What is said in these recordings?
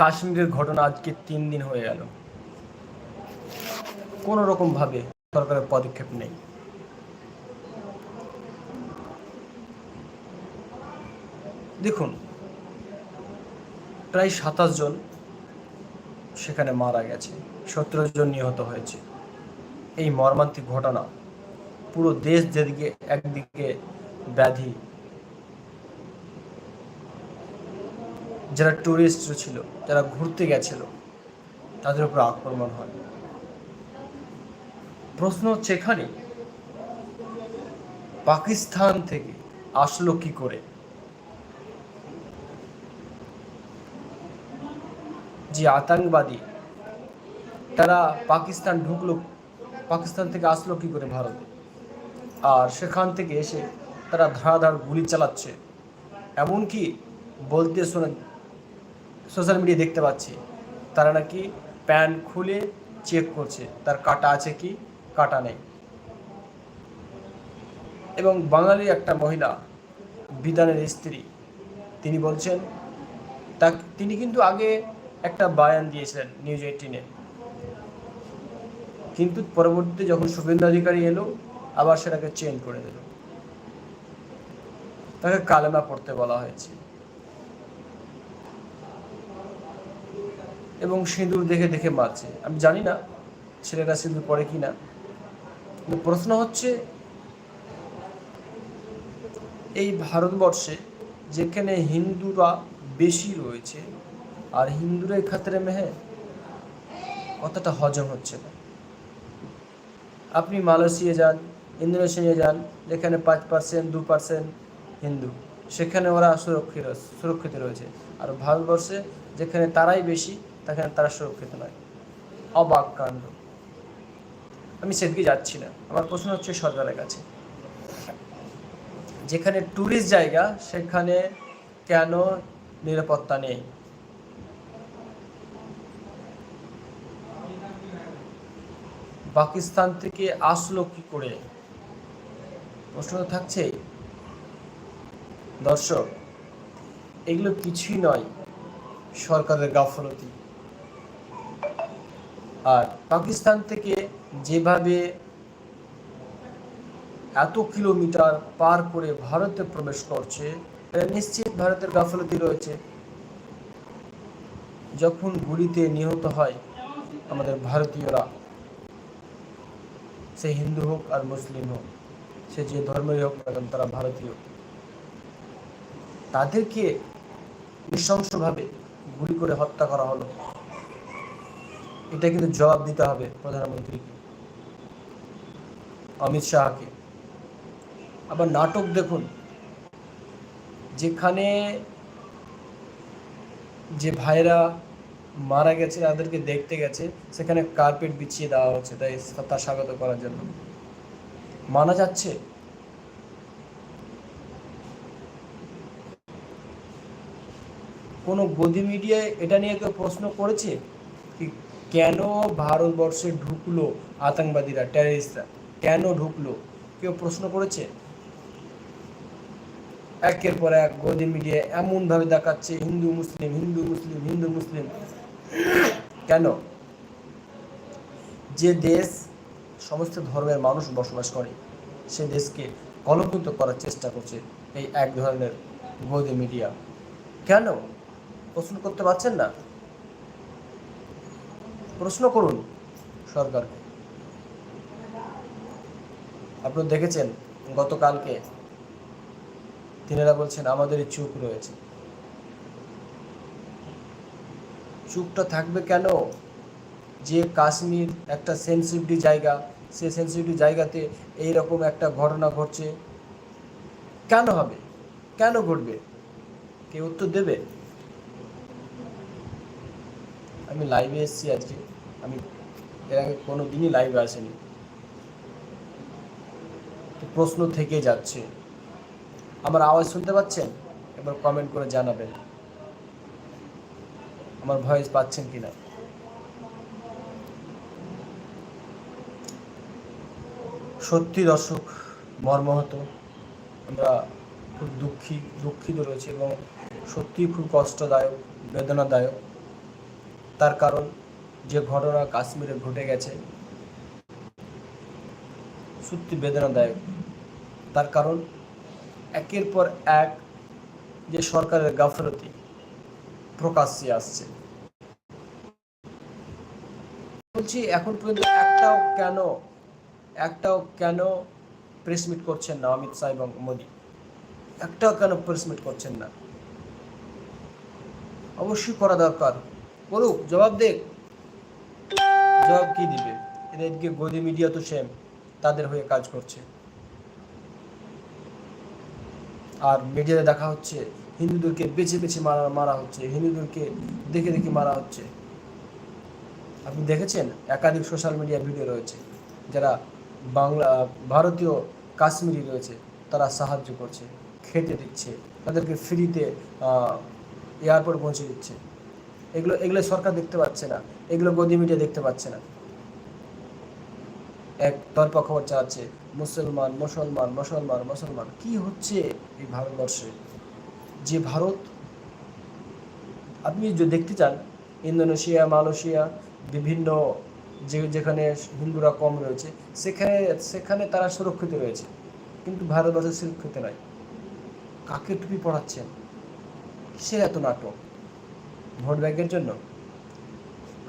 কাশ্মীরের ঘটনা আজকে তিন দিন হয়ে গেল। কোনো রকমভাবে সরকারের পদক্ষেপ নেই। দেখুন, প্রায় সাতাশ জন সেখানে মারা গেছে, সতেরো জন নিহত হয়েছে। এই মর্মান্তিক ঘটনা পুরো দেশ যেদিকে একদিকে ব্যাধি যারা টুরিস্ট ছিল, যারা ঘুরতে গেছিল, তাদের উপর আক্রমণ হয়। প্রশ্ন হচ্ছে এখানে, পাকিস্তান থেকে আসলো কি করে? যে আতঙ্কবাদী, তারা পাকিস্তান ঢুকলো, পাকিস্তান থেকে আসলো কি করে ভারতে? আর সেখান থেকে এসে তারা ধারাধার গুলি চালাচ্ছে। এমনকি বলতে শোনা সোশ্যাল মিডিয়া দেখতে পাচ্ছি। তারা নাকি প্যান্ট খুলে চেক করছে, তার কাটা আছে কি, কাটা নেই। এবং বাঙালি একটা মহিলা বিধানের স্ত্রী, তিনি বলছেন তা তিনি কিন্তু আগে একটা বায়ান দিয়েছিলেন নিউজ এইটিনে। কিন্তু পরবর্তীতে যখন শুভেন্দু অধিকারী এলো, আবার সেটাকে চেঞ্জ করে দিল। তাকে কালেমা পড়তে বলা হয়েছে। এবং সিঁদুর দেখে দেখে মারছে। আমি জানি না ছেলেরা সিঁদুর পরে কি না। প্রশ্ন হচ্ছে, এই ভারতবর্ষে যেখানে হিন্দুরা বেশি রয়েছে, আর হিন্দুরা খাতরে মেহে কতটা হজম হচ্ছে না। আপনি মালয়েশিয়া যান, ইন্দোনেশিয়া যান, যেখানে পাঁচ পার্সেন্ট দু পার্সেন্ট হিন্দু, সেখানে ওরা সুরক্ষিত সুরক্ষিত রয়েছে। আর ভারতবর্ষে যেখানে তারাই বেশি সেখানে তারা সুরক্ষিত নয়। অবাক কাণ্ড। আমি সেদিকে যাচ্ছি না। আমার প্রশ্ন হচ্ছে সরকারের কাছে। যেখানে ট্যুরিস্ট জায়গা, সেখানে কেন নিরাপত্তা নেই? পাকিস্তান থেকে আসলো কি করে? প্রশ্ন থাকছে। দর্শক, এগুলো কিছুই নয়। সরকারের গাফলতি। আর পাকিস্তান থেকে যেভাবে এত কিলোমিটার পার করে ভারতে প্রবেশ করছে নিশ্চিত ভারতের গাফলতি রয়েছে। যখন গুলিতে নিহত হয় আমাদের ভারতীয়রা, সে হিন্দু হোক আর মুসলিম হোক, সে যে ধর্মেরই হোক না কেন, তারা ভারতীয়। তাদেরকে নৃশংসভাবে গুলি করে হত্যা করা হলো। এটা কিন্তু জবাব দিতে হবে প্রধানমন্ত্রীকে। অমিত শাহকে। আবার নাটক দেখুন। যেখানে যে ভাইরা মারা গেছে, তাদেরকে দেখতে গেছে, সেখানে কার্পেট বিছিয়ে দেওয়া হচ্ছে, তাই তার স্বাগত করার জন্য। মানা যাচ্ছে। কোনো গদি মিডিয়ায় এটা নিয়ে কেউ প্রশ্ন করেছে? কি কেন ভারতবর্ষে ঢুকলো আতঙ্কবাদীরা টেররিস্টরা কেন ঢুকলো? কেউ প্রশ্ন করেছে? একের পর এক গদি মিডিয়া এমনভাবে দেখাচ্ছে, হিন্দু, মুসলিম হিন্দু মুসলিম হিন্দু, মুসলিম। কেন? যে দেশ সমস্ত ধর্মের মানুষ বসবাস করে, সে দেশকে কলঙ্কিত করার চেষ্টা করছে এই এক ধরনের গদি মিডিয়া। কেন? প্রশ্ন করতে পারছেন না? প্রশ্ন করুন সরকারকে। আপনি দেখেছেন গতকালকে তিনারা বলছেন আমাদের চুপ রয়েছে। চুপটা থাকবে কেন? যে কাশ্মীর একটা সেন্সিটিভ জায়গা, সে সেন্সিটিভ জায়গাতে এই রকম একটা ঘটনা ঘটছে, কেন হবে? কেন ঘটবে? কে উত্তর দেবে? আমি লাইভে এসেছি আজকে। আমি এর আগে কোনো দিনই লাইভে আসেনি। প্রশ্ন থেকে যাচ্ছে, আমার আওয়াজ শুনতে পাচ্ছেন? এবার কমেন্ট করে জানাবেন। আমার ভয়েস পাচ্ছেন কিনা? সত্যি দর্শক, মর্মাহত। আমরা খুব দুঃখী, দুঃখিত রয়েছে এবং সত্যি খুব কষ্টদায়ক, বেদনাদায়ক। তার কারণ যে ঘটনা কাশ্মীরে ঘটে গেছে, সত্যি বেদনাদায়ক। তার কারণ, একের পর এক যে সরকারের গাফলতি প্রকাশ্যে আসছে। বলছি, এখন পর্যন্ত একটাও কেন একটাও কেন প্রেস মিট করছেন না অমিত শাহ এবং মোদী? একটাও কেন প্রেস মিট করছেন না? অবশ্যই করা দরকার। করুক, জবাব দেখ জবাব কি দিবে? এদেরকে গদি মিডিয়া তো সেম তাদের হয়ে কাজ করছে। আর মিডিয়াতে দেখা হচ্ছে, হিন্দুদেরকে বেছে বেছে মারা মারা হচ্ছে, হিন্দুদেরকে দেখে দেখে মারা হচ্ছে। আপনি দেখেছেন? একাধিক সোশ্যাল মিডিয়া ভিডিও রয়েছে, যারা বাংলা, ভারতীয়, কাশ্মীরি রয়েছে, তারা সাহায্য করছে, খেতে দিচ্ছে, তাদেরকে ফ্রিতে এয়ারপোর্ট পৌঁছে দিচ্ছে। এগুলো এগুলো সরকার দেখতে পাচ্ছে না। এগুলো গদি মিডিয়া দেখতে পাচ্ছে না। এক তরপা খবর চালাচ্ছে মুসলমান মুসলমান মুসলমান মুসলমান। কি হচ্ছে এই ভারতবর্ষে? যে ভারত, আপনি যদি দেখতে চান, ইন্দোনেশিয়া, মালয়েশিয়া, বিভিন্ন যে, যেখানে হিন্দুরা কম রয়েছে, সেখানে সেখানে তারা সুরক্ষিত রয়েছে। কিন্তু ভারতবর্ষে সুরক্ষিত নয়। কাকে টুপি পড়াচ্ছেন কিসের এত নাটক? ভোট ব্যাংকের জন্য?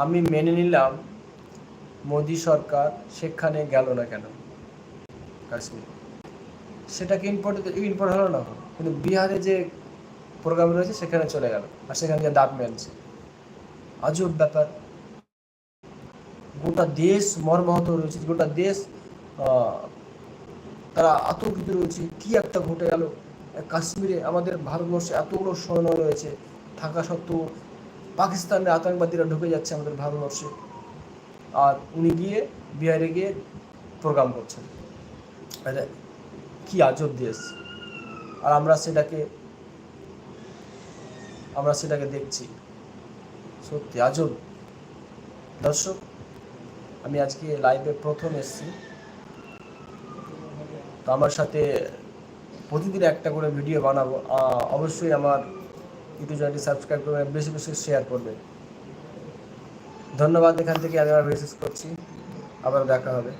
আমি মেনে নিলাম মোদি সরকার সেখানে গেল না কেন? কাশ্মীর। সেটাকে ইম্পোর্ট ইম্পোর্ট হলো না? কিন্তু বিহারে যে প্রোগ্রাম রয়েছে, সেখানে চলে গেল। আর সেখানে গিয়ে দাঁত মেলছে। আজব ব্যাপার। গোটা দেশ মর্মাহত রয়েছে। গোটা দেশ তারা আতঙ্কিত রয়েছে। কি একটা ঘটে গেল? কাশ্মীরে আমাদের ভারতবর্ষে এতগুলো সৈন্য রয়েছে। থাকা সত্ত্বেও পাকিস্তানের আতঙ্কবাদীরা ঢুকে যাচ্ছে আমাদের ভারতবর্ষে। আর উনি গিয়ে বিহারে গিয়ে প্রোগ্রাম করছেন। কি আজব দেশ। আর আমরা সেটাকে আমরা সেটাকে দেখছি। সত্যি আজব। দর্শক, আমি আজকে লাইভে প্রথম এসছি। তো আমার সাথে প্রতিদিন একটা করে ভিডিও বানাবো। অবশ্যই আমার ইউটিউব চ্যানেলটি সাবস্ক্রাইব করবেন বেশি বেশি শেয়ার করবেন ধন্যবাদ এখান থেকে আমি আমার মেসেজ করছি। আবার দেখা হবে।